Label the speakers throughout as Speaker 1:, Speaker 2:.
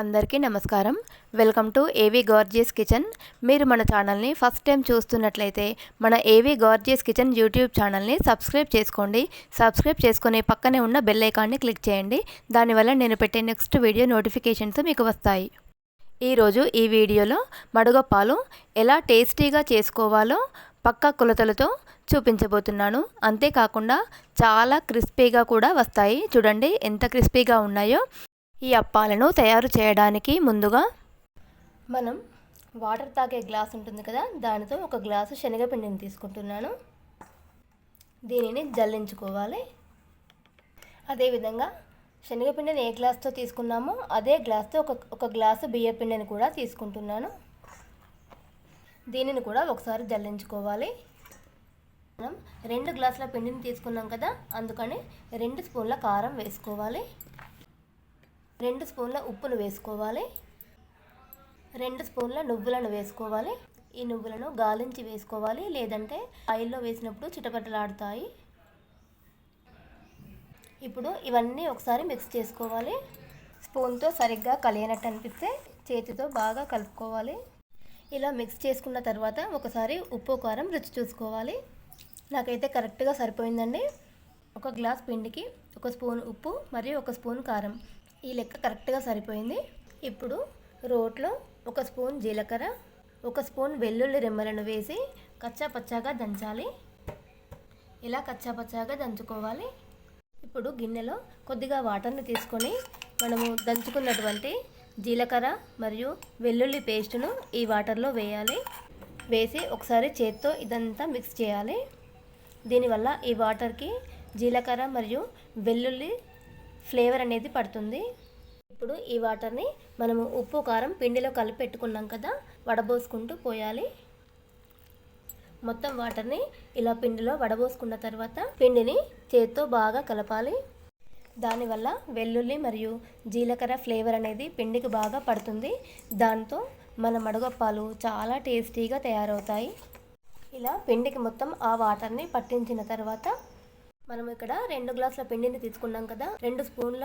Speaker 1: అందరికీ నమస్కారం. Welcome to AV gorgeous kitchen. మీరు మన ఛానల్ని ఫస్ట్ టైం చూస్తున్నట్లయితే మన ఏవీ గార్జియస్ కిచెన్ యూట్యూబ్ ఛానల్ని సబ్స్క్రైబ్ చేసుకోండి. సబ్స్క్రైబ్ చేసుకుని పక్కనే ఉన్న బెల్ ఐకాన్ని క్లిక్ చేయండి. దానివల్ల నేను పెట్టే నెక్స్ట్ వీడియో నోటిఫికేషన్స్ మీకు వస్తాయి. ఈరోజు ఈ వీడియోలో మడుగప్పాలు ఎలా టేస్టీగా చేసుకోవాలో పక్క కొలతలతో చూపించబోతున్నాను. అంతేకాకుండా చాలా క్రిస్పీగా కూడా వస్తాయి. చూడండి ఎంత క్రిస్పీగా ఉన్నాయో. ఈ అప్పాలను తయారు చేయడానికి ముందుగా మనం వాటర్ తాగే గ్లాస్ ఉంటుంది కదా దానితో ఒక గ్లాసు శనగపిండిని తీసుకుంటున్నాను. దీనిని జల్లించుకోవాలి. అదేవిధంగా శనగపిండిని ఏ గ్లాస్తో తీసుకున్నామో అదే గ్లాస్తో ఒక ఒక గ్లాసు బియ్యపిండిని కూడా తీసుకుంటున్నాను. దీనిని కూడా ఒకసారి జల్లించుకోవాలి. మనం రెండు గ్లాసుల పిండిని తీసుకున్నాం కదా అందుకని రెండు స్పూన్ల కారం వేసుకోవాలి. రెండు స్పూన్ల ఉప్పును వేసుకోవాలి. రెండు స్పూన్ల నువ్వులను వేసుకోవాలి. ఈ నువ్వులను గాలించి వేసుకోవాలి. లేదంటే ఆయిల్లో వేసినప్పుడు చిటపటలాడుతాయి. ఇప్పుడు ఇవన్నీ ఒకసారి మిక్స్ చేసుకోవాలి. స్పూన్తో సరిగ్గా కలియనట్టు అనిపిస్తే చేతితో బాగా కలుపుకోవాలి. ఇలా మిక్స్ చేసుకున్న తర్వాత ఒకసారి ఉప్పు కారం రుచి చూసుకోవాలి. నాకైతే కరెక్ట్గా సరిపోయిందండి. ఒక గ్లాస్ పిండికి ఒక స్పూన్ ఉప్పు మరియు ఒక స్పూన్ కారం. ఈ లెక్క కరెక్ట్గా సరిపోయింది. ఇప్పుడు రోట్లో ఒక స్పూన్ జీలకర్ర ఒక స్పూన్ వెల్లుల్లి రెమ్మలను వేసి కచ్చా పచ్చాగా దంచాలి. ఇలా కచ్చా పచ్చాగా దంచుకోవాలి. ఇప్పుడు గిన్నెలో కొద్దిగా వాటర్ని తీసుకొని మనము దంచుకున్నటువంటి జీలకర్ర మరియు వెల్లుల్లి పేస్టును ఈ వాటర్లో వేయాలి. వేసి ఒకసారి చేత్తో ఇదంతా మిక్స్ చేయాలి. దీనివల్ల ఈ వాటర్కి జీలకర్ర మరియు వెల్లుల్లి ఫ్లేవర్ అనేది పడుతుంది. ఇప్పుడు ఈ వాటర్ని మనము ఉప్పు కారం పిండిలో కలిపి పెట్టుకున్నాం కదా వడబోసుకుంటూ పోయాలి. మొత్తం వాటర్ని ఇలా పిండిలో వడబోసుకున్న తర్వాత పిండిని చేత్తో బాగా కలపాలి. దానివల్ల వెల్లుల్లి మరియు జీలకర్ర ఫ్లేవర్ అనేది పిండికి బాగా పడుతుంది. దాంతో మన మడగప్పాలు చాలా టేస్టీగా తయారవుతాయి. ఇలా పిండికి మొత్తం ఆ వాటర్ని పట్టించిన తర్వాత మనం ఇక్కడ రెండు గ్లాసుల పిండిని తీసుకున్నాం కదా. రెండు స్పూన్ల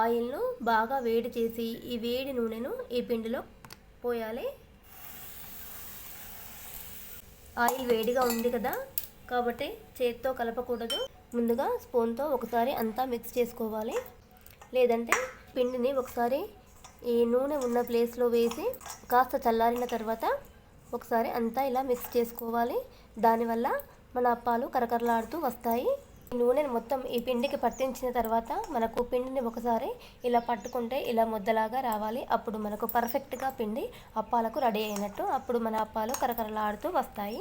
Speaker 1: ఆయిల్ను బాగా వేడి చేసి ఈ వేడి నూనెను ఈ పిండిలో పోయాలి. ఆయిల్ వేడిగా ఉంది కదా కాబట్టి చేత్తో కలపకూడదు. ముందుగా స్పూన్తో ఒకసారి అంతా మిక్స్ చేసుకోవాలి. లేదంటే పిండిని ఒకసారి ఈ నూనె ఉన్న ప్లేస్లో వేసి కాస్త చల్లారిన తర్వాత ఒకసారి అంతా ఇలా మిక్స్ చేసుకోవాలి. దానివల్ల మన అప్పాలు కరకరలాడుతూ వస్తాయి. నూనెని మొత్తం ఈ పిండికి పట్టించిన తర్వాత మనకు పిండిని ఒకసారి ఇలా పట్టుకుంటే ఇలా ముద్దలాగా రావాలి. అప్పుడు మనకు పర్ఫెక్ట్గా పిండి అప్పాలకు రెడీ అయినట్టు అప్పుడు మన అప్పాలు కరకరలాడుతూ వస్తాయి.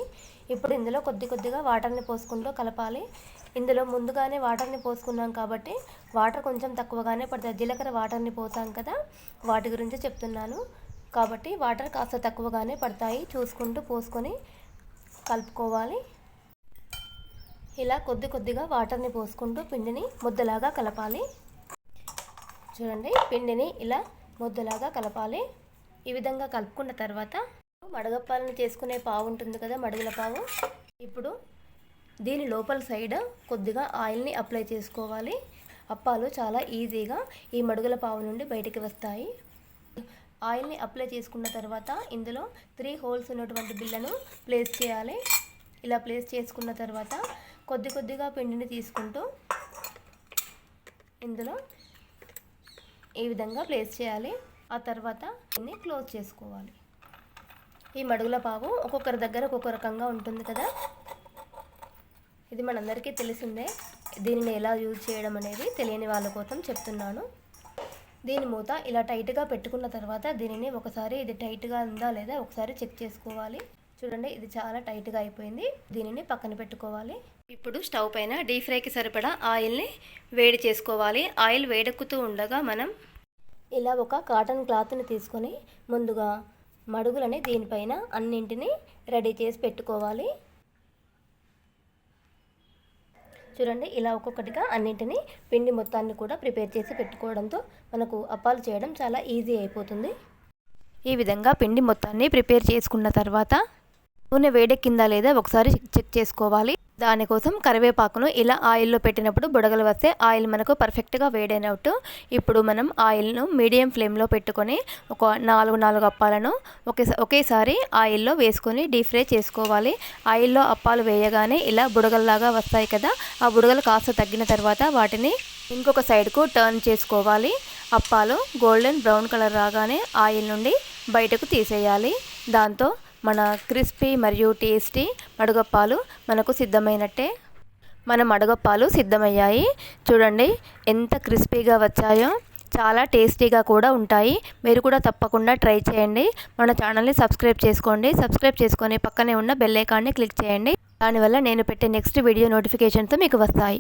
Speaker 1: ఇప్పుడు ఇందులో కొద్ది కొద్దిగా వాటర్ని పోసుకుంటూ కలపాలి. ఇందులో ముందుగానే వాటర్ని పోసుకున్నాం కాబట్టి వాటర్ కొంచెం తక్కువగానే పడుతుంది జీలకర్ర వాటర్ని పోసాం కదా వాటి గురించి చెప్తున్నాను. కాబట్టి వాటర్ కాస్త తక్కువగానే పడతాయి. చూసుకుంటూ పోసుకొని కలుపుకోవాలి. ఇలా కొద్ది కొద్దిగా వాటర్ని పోసుకుంటూ పిండిని ముద్దలాగా కలపాలి. చూడండి పిండిని ఇలా ముద్దలాగా కలపాలి. ఈ విధంగా కలుపుకున్న తర్వాత మడగప్పాలను చేసుకునే పావు ఉంటుంది కదా మడుగుల పావు. ఇప్పుడు దీని లోపల సైడ్ కొద్దిగా ఆయిల్ని అప్లై చేసుకోవాలి. అప్పాలు చాలా ఈజీగా ఈ మడుగుల పావు నుండి బయటికి వస్తాయి. ఆయిల్ని అప్లై చేసుకున్న తర్వాత ఇందులో త్రీ హోల్స్ ఉన్నటువంటి బిల్లను ప్లేస్ చేయాలి. ఇలా ప్లేస్ చేసుకున్న తర్వాత కొద్ది కొద్దిగా పిండిని తీసుకుంటూ ఇందులో ఈ విధంగా ప్లేస్ చేయాలి. ఆ తర్వాత దీన్ని క్లోజ్ చేసుకోవాలి. ఈ మడుగుల పావు ఒక్కొక్కరి దగ్గర ఒక్కొక్క రకంగా ఉంటుంది కదా. ఇది మనందరికీ తెలిసిందే. దీనిని ఎలా యూజ్ చేయడం అనేది తెలియని వాళ్ళ కోసం చెప్తున్నాను. దీని మూత ఇలా టైట్గా పెట్టుకున్న తర్వాత దీనిని ఒకసారి ఇది టైట్గా ఉందా లేదా ఒకసారి చెక్ చేసుకోవాలి. చూడండి ఇది చాలా టైట్గా అయిపోయింది. దీనిని పక్కన పెట్టుకోవాలి. ఇప్పుడు స్టవ్ పైన డీప్ ఫ్రైకి సరిపడా ఆయిల్ని వేడి చేసుకోవాలి. ఆయిల్ వేడెక్కుతూ ఉండగా మనం ఇలా ఒక కాటన్ క్లాత్ని తీసుకొని ముందుగా మడుగులని దీనిపైన అన్నింటినీ రెడీ చేసి పెట్టుకోవాలి. చూడండి ఇలా ఒక్కొక్కటిగా అన్నింటినీ పిండి మొత్తాన్ని కూడా ప్రిపేర్ చేసి పెట్టుకోవడంతో మనకు అప్పాలు చేయడం చాలా ఈజీ అయిపోతుంది. ఈ విధంగా పిండి మొత్తాన్ని ప్రిపేర్ చేసుకున్న తర్వాత నూనె వేడెక్కిందా లేదా ఒకసారి చెక్ చేసుకోవాలి. దానికోసం కరివేపాకును ఇలా ఆయిల్లో పెట్టినప్పుడు బుడగలు వస్తే ఆయిల్ మనకు పర్ఫెక్ట్గా వేడైనట్టు ఇప్పుడు మనం ఆయిల్ను మీడియం ఫ్లేమ్లో పెట్టుకొని ఒక నాలుగు నాలుగు అప్పాలను ఒకే ఒకేసారి ఆయిల్లో వేసుకొని డీప్ ఫ్రై చేసుకోవాలి. ఆయిల్లో అప్పాలు వేయగానే ఇలా బుడగల్లాగా వస్తాయి కదా ఆ బుడగలు కాస్త తగ్గిన తర్వాత వాటిని ఇంకొక సైడ్కు టర్న్ చేసుకోవాలి. అప్పాలు గోల్డెన్ బ్రౌన్ కలర్ రాగానే ఆయిల్ నుండి బయటకు తీసేయాలి. దాంతో మన క్రిస్పీ మరియు టేస్టీ మడగప్పాలు మనకు సిద్ధమైనట్టే. మన మడగప్పాలు సిద్ధమయ్యాయి. చూడండి ఎంత క్రిస్పీగా వచ్చాయో. చాలా టేస్టీగా కూడా ఉంటాయి. మీరు కూడా తప్పకుండా ట్రై చేయండి. మన ఛానల్ని సబ్స్క్రైబ్ చేసుకోండి. సబ్స్క్రైబ్ చేసుకొని పక్కనే ఉన్న బెల్ ఐకాన్ని క్లిక్ చేయండి. దానివల్ల నేను పెట్టే నెక్స్ట్ వీడియో నోటిఫికేషన్తో మీకు వస్తాయి.